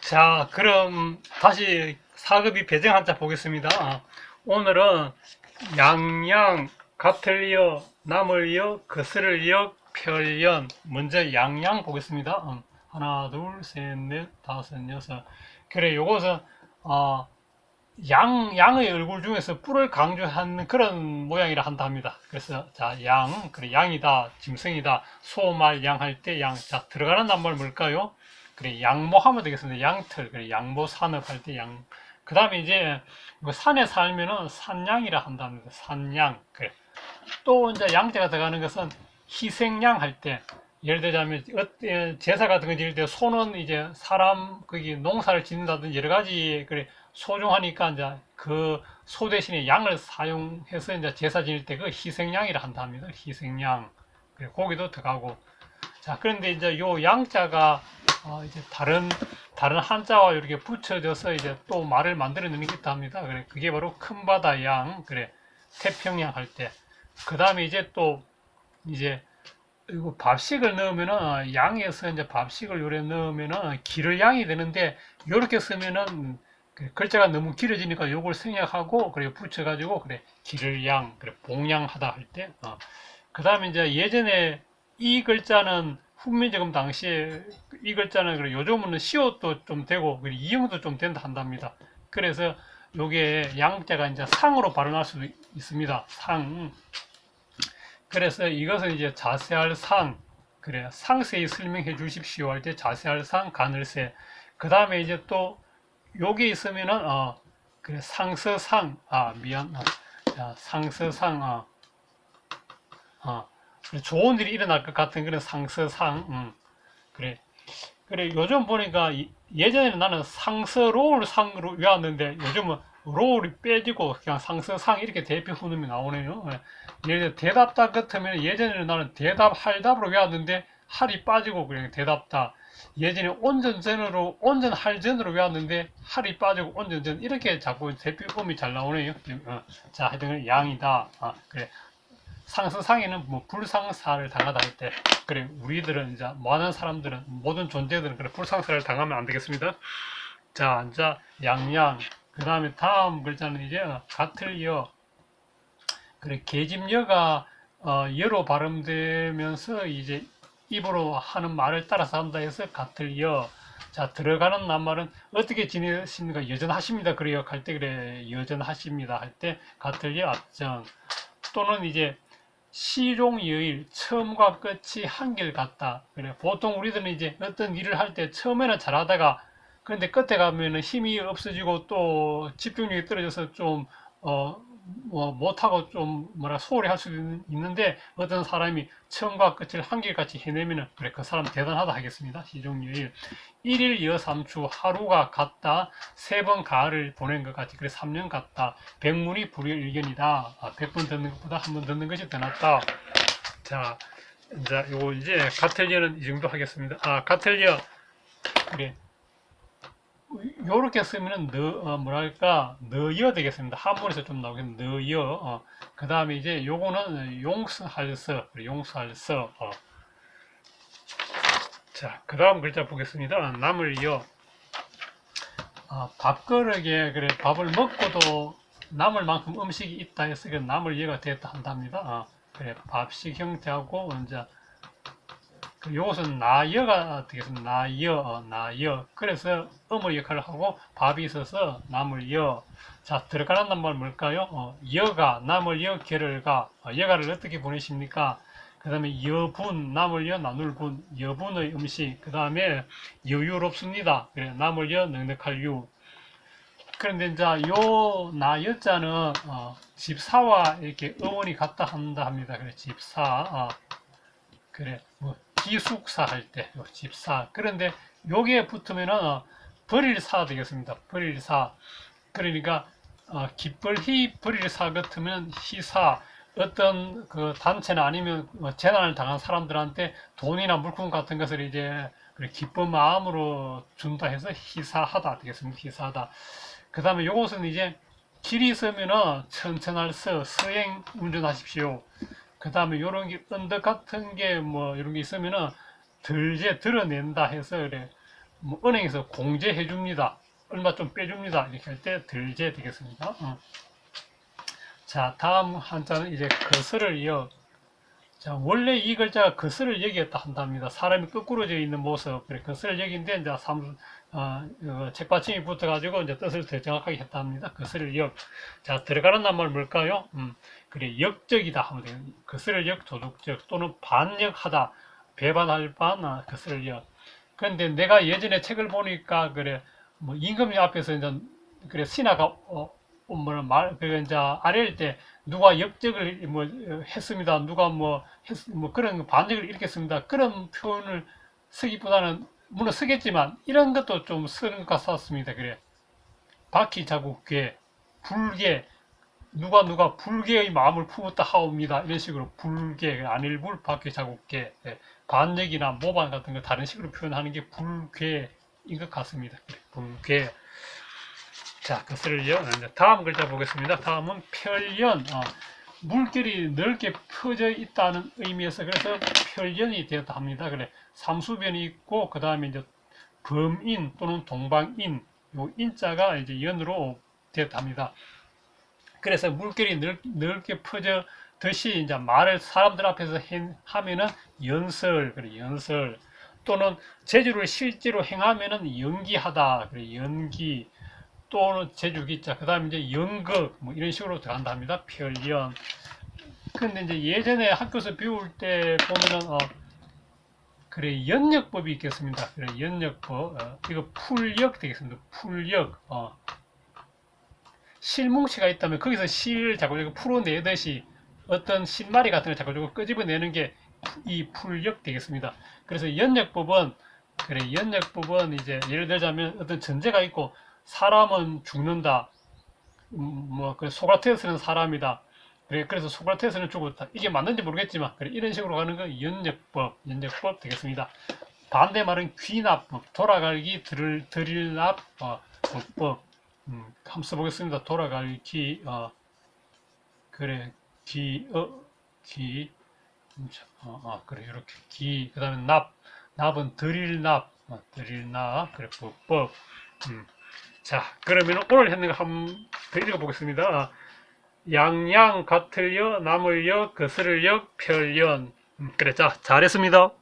자, 그럼 다시 사급이 배정 한자 보겠습니다. 아, 오늘은 양양, 이어, 남을 이어, 것을 이어, 별연. 먼저 양양 보겠습니다. 음, 하나, 둘, 셋, 넷, 다섯, 여섯. 그래, 요것은, 어, 양, 양의 얼굴 중에서 뿔을 강조하는 그런 모양이라 한다 합니다. 그래서, 자, 양, 그래, 양이다, 짐승이다, 소, 말, 양 할 때 양. 자, 들어가는 낱말 뭘까요? 그래, 양모 하면 되겠습니다. 양털, 그래, 양모 산업 할 때 양. 그 다음에 이제, 이거 산에 살면은 산양이라 한답니다. 산양. 그래. 또 이제 양자가 들어가는 것은 희생양 할 때, 예를 들자면, 어, 에, 제사 같은 거 지을 때 소는 이제 사람, 거기 농사를 짓는다든지 여러 가지, 그래, 소중하니까 이제 그 소 대신에 양을 사용해서 이제 제사 지낼 때 그 희생양이라 한답니다. 희생양. 그래, 고기도 들어가고. 자, 그런데 이제 요 양자가 어, 이제 다른 다른 한자와 이렇게 붙여져서 이제 또 말을 만들어내는 게 있다 합니다. 그래, 그게 바로 큰 바다 양, 그래, 태평양 할 때. 그 다음에 이제 또 이제 이거 밥식을 넣으면은 어, 양에서 이제 밥식을 요래 넣으면은 기를 양이 되는데 요렇게 쓰면은 그 글자가 너무 길어지니까 요걸 생략하고 그래 붙여가지고 그래 기를 양, 그래 봉양하다 할 때. 어. 그 다음에 이제 예전에 이 글자는 훈민정음 당시에 이 글자는 그래 요즘은 시옷도 좀 되고 이형도 좀 된다 한답니다. 그래서 요게 양자가 이제 상으로 발음할 수도 있습니다. 상. 그래서 이것은 이제 자세할 상. 그래 상세히 설명해 주십시오 할 때 자세할 상 가늘세. 그 다음에 이제 또 요게 있으면은 어 그래 상서상 아 미안 어, 자, 상서상 어, 어 좋은 일이 일어날 것 같은 그런 상서상 음, 그래. 그래 요즘 보니까 이- 예전에는 나는 상서로울 상으로 외웠는데 요즘은 로울이 빼지고 그냥 상서상 이렇게 대표 훈음이 나오네요. 예. 예를 들어 대답다 같으면 예전에는 나는 대답 할답으로 외웠는데 할이 빠지고 그냥 대답다. 예전에 온전전으로 온전할전으로 외웠는데 할이 빠지고 온전전 이렇게 자꾸 대표 음이 잘 나오네요. 어. 자 하여튼 양이다. 아, 그래 상서상에는 뭐 불상사를 당하다 할 때 그래 우리들은 이제 많은 사람들은 모든 존재들은 그래 불상사를 당하면 안 되겠습니다. 자, 이제 양양 그 다음에 다음 글자는 이제 같을 여 그래 계집여가 어, 여로 발음되면서 이제 입으로 하는 말을 따라서 한다 해서 같을 여. 자 들어가는 낱말은 어떻게 지내십니까? 여전하십니다. 그래요. 갈 때 그래 여전하십니다. 할 때 같을 여 앞정 또는 이제 시종여일 처음과 끝이 한결 같다. 그래 보통 우리들은 이제 어떤 일을 할 때 처음에는 잘하다가 그런데 끝에 가면은 힘이 없어지고 또 집중력이 떨어져서 좀 어 뭐 못하고 좀 뭐라 소홀히 할 수도 있는- 있는데 어떤 사람이 처음과 끝을 한결같이 해내면은 그래 그 사람 대단하다 하겠습니다. 시종여일. 일일 여삼추 하루가 같다. 세 번 가을을 보낸 것 같이 그래 3년 같다. 백문이 불여일견이다. 아, 100번 듣는 것보다 한 번 듣는 것이 더 낫다. 자 이제 요거 이제 가텔리어는 이 정도 하겠습니다. 아 가텔리어. 그래 요렇게 쓰면은 너 어, 뭐랄까 너여 되겠습니다 한문에서 좀 나오겠는데 너여 어. 그 다음에 이제 요거는 용서할서 용서할서 어. 자, 그 다음 글자 보겠습니다. 남을 이어. 아, 밥그릇에, 그래, 밥을 먹고도 남을 만큼 음식이 있다 해서 그 남을 이어가 됐다 한답니다. 아, 그래, 밥식 형태하고, 이제, 그 요것은 나여가 되겠습니다. 나여, 어, 나여. 그래서 음의 역할을 하고 밥이 있어서 남을 여. 자, 들어가는 낱말 뭘까요? 어, 여가, 남을 여, 결을가. 어, 여가를 어떻게 보내십니까? 그 다음에 여분, 남을 여, 나눌 분, 여분의 음식, 그 다음에 여유롭습니다. 그래, 남을 여, 넉넉할 유. 그런데 이제 요, 나, 여자는, 어, 집사와 이렇게 어원이 같다 한다 합니다. 그래, 집사, 어, 그래, 뭐, 기숙사 할 때, 요 집사. 그런데 요게 붙으면은, 어, 버릴사 되겠습니다. 버릴사. 그러니까, 어, 기쁠히 버릴사 같으면 희사, 어떤 그 단체나 아니면 뭐 재난을 당한 사람들한테 돈이나 물품 같은 것을 이제 기쁜 마음으로 준다 해서 희사하다 되겠습니다. 희사하다. 그 다음에 요것은 이제 길이 있으면은 천천할 서 서행 운전하십시오. 그 다음에 요런 게 언덕 같은 게 뭐 이런 게 있으면은 들제 드러낸다 해서 그래 뭐 은행에서 공제해 줍니다. 얼마 좀 빼줍니다. 이렇게 할 때 들제 되겠습니다. 어. 자, 다음 한자는 이제 거스를 이어. 자, 원래 이 글자가 거스를 여기였다 한답니다. 사람이 거꾸로져 있는 모습. 그래, 거스를 여기인데, 이제 삼, 어, 어, 책받침이 붙어가지고 이제 뜻을 더 정확하게 했답니다. 거스를 역. 자, 들어가는 낱말 뭘까요? 음, 그래, 역적이다 하면 돼요. 거스를 역, 도둑적 또는 반역하다. 배반할 반, 아, 거스를 역. 그런데 내가 예전에 책을 보니까, 그래, 뭐, 임금님 앞에서 이제, 그래, 신하가, 어, 어, 뭐라 말, 그, 이제, 아래일 때, 누가 역적을 뭐, 어, 했습니다. 누가 뭐, 했, 뭐, 그런 반역을 일으켰습니다. 그런 표현을 쓰기보다는, 물론 쓰겠지만, 이런 것도 좀 쓰는 것 같았습니다. 그래. 바퀴 자국계, 불계, 누가 누가 불계의 마음을 품었다 하옵니다. 이런 식으로 불계, 안일불, 바퀴 자국계, 예, 반역이나 모반 같은 거 다른 식으로 표현하는 게 불계인 것 같습니다. 불계. 자, 그것을 요 다음 글자 보겠습니다. 다음은 편연. 어, 물결이 넓게 펴져 있다는 의미에서 그래서 편연이 되었다 합니다. 그래 삼수변이 있고 그 다음에 이제 범인 또는 동방인 요 인자가 이제 연으로 되었다 합니다. 그래서 물결이 넓, 넓게 퍼져 듯이 이제 말을 사람들 앞에서 행- 하면은 연설 그래 연설 또는 제주를 실제로 행하면은 연기하다 그래 연기 또는 제주기자 그 다음에 이제 연극 뭐 이런 식으로 들어간다 합니다. 편연 근데 이제 예전에 학교에서 배울 때 보면은 어 그래 연역법이 있겠습니다. 그래 연역법. 어, 이거 풀역 되겠습니다. 풀역. 어. 실뭉치가 있다면 거기서 실 자꾸 풀어내듯이 어떤 실마리 같은 걸 자꾸 끄집어내는 게 이 풀역 되겠습니다. 그래서 연역법은 그래 연역법은 이제 예를 들자면 어떤 전제가 있고 사람은 죽는다. 음, 뭐 그 소크라테스는 사람이다. 그래 그래서 소크라테스는 죽었다. 이게 맞는지 모르겠지만 그래 이런 식으로 가는 거 연역법 연역법 되겠습니다. 반대 말은 귀납법 돌아갈기 들을 들일납 어, 법 음, 한번 써보겠습니다. 돌아갈기 어 그래 기 어기 음, 자, 어, 어, 그래 이렇게 기 그 다음에 납 납은 들일납 어, 들일납 그래 법 법 음. 자 그러면 오늘 했는 거 한번 더 읽어보겠습니다. 아, 양양 같을 여 남을 여 거스를 여 펼연 음, 그래 자 잘했습니다.